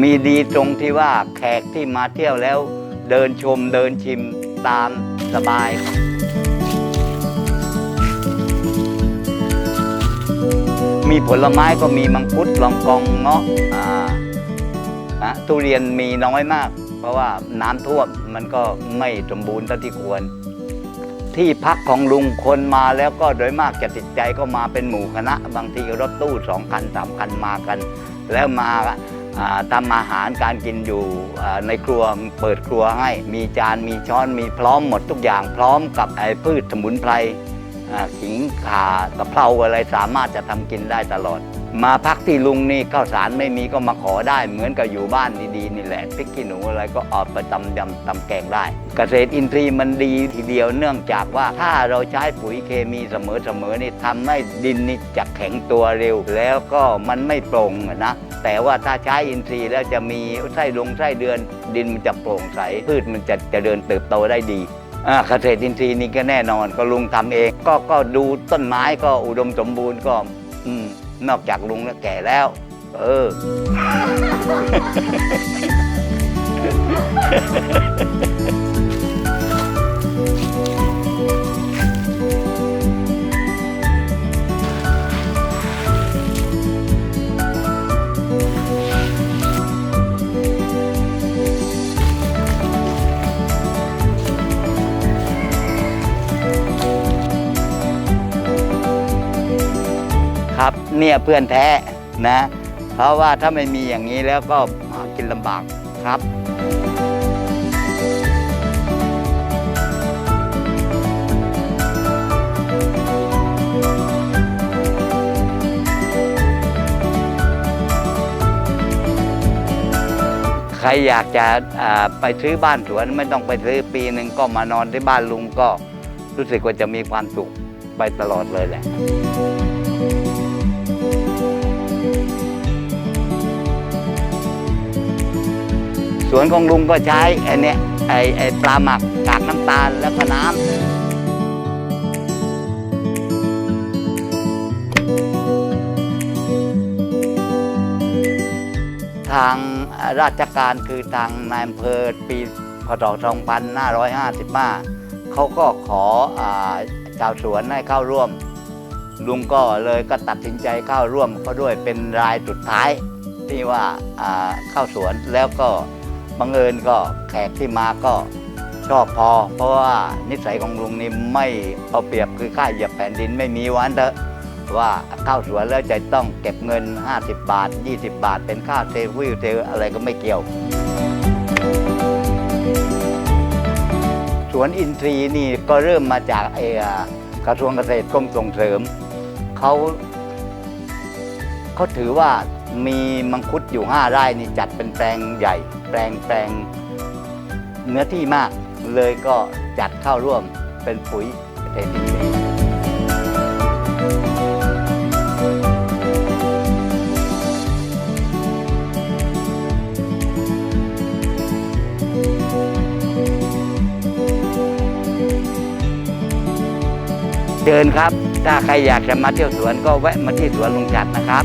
มีดีตรงที่ว่าแขกที่มาเที่ยวแล้ว เดินชมเดินชิมตามสบายครับมีผลไม้ก็มีมังคุดลองกองเงาะอ่าอะทุเรียนมีน้อยมาก เพราะว่าน้ำท่วมมันก็ไม่สมบูรณ์เท่าที่ควร ที่พักของลุงคนมาแล้วก็โดยมากจะติดใจก็มาเป็นหมู่คณะ บางทีรถตู้สองคันสามคันมากัน แล้วมา ทำอาหารการกินอยู่ในครัวเปิดครัวให้ มีจานมีช้อนมีพร้อมหมดทุกอย่างพร้อมกับไอ้พืชสมุนไพรขิงข่ากะเพราอะไรสามารถจะทำกินได้ตลอด มาพักที่ลุงนี่ข้าวสารไม่มีก็มาขอได้เหมือนกับอยู่บ้านดีๆนี่แหละพริกขี้หนูอะไรก็เอาไปตำยำตำแกงได้ เกษตรอินทรีย์มันดีทีเดียวเนื่องจากว่าถ้าเราใช้ปุ๋ยเคมีเสมอๆนี่ทำให้ดินนี่จะแข็งตัวเร็ว แล้วก็มันไม่โปร่งนะ แต่ว่าถ้าใช้อินทรีย์แล้วจะมีไส้ลงไส้เดือนดินมันจะโปร่งใส พืชมันจะจะเดินเติบโตได้ดีเกษตรอินทรีย์นี่ก็แน่นอนก็ลุงทำเอง ก็ก็ดูต้นไม้ก็อุดมสมบูรณ์ก็อนอกจากลุงแล้วแก่แล้ว เออ ครับ เนี่ยเพื่อนแท้นะ เพราะว่าถ้าไม่มีอย่างนี้แล้วก็หากินลำบากครับใครอยากจะไปซื้อบ้านสวนไม่ต้องไปซื้อปีหนึ่งก็มานอนที่บ้านลุงก็รู้สึกว่าจะมีความสุขไปตลอดเลยแหละ สวนของลุงก็ใช้ไอ้เนี่ยไอ้ไอ้ปลาหมักกากน้ำตาลแล้วก็น้ำทางราชการคือทางนายอำเภอปีพศ2555เขาก็ขอชาวสวนให้เข้าร่วม ลุงก็เลยก็ตัดสินใจเข้าร่วมเขาด้วยเป็นรายสุดท้ายที่ว่าเข้าสวนแล้วก็ บังเอิญก็แขกที่มาก็ชอบพอ เพราะว่านิสัยของลุงนี่ไม่เอาเปรียบคือค่าเหยียบแผ่นดินไม่มีวันเถอะว่าเข้าสวนแล้วจะต้องเก็บเงิน 50 บาท 20 บาท เป็นค่าเซลวิวเซลอะไรก็ไม่เกี่ยว สวนอินทรีย์นี่ก็เริ่มมาจากไอ้อ่ากระทรวงเกษตรกรมส่งเสริมเขาเขาถือว่ามีมังคุดอยู่ห้าไร่นี่จัดเป็นแปลงใหญ่ แปลงแปลงเนื้อที่มากเลยก็จัดเข้าร่วมเป็นปุ๋ยเกษตรอินทรีย์เชิญครับ ถ้าใครอยากจะมาเที่ยวสวนก็แวะมาที่สวนลุงจัดนะครับ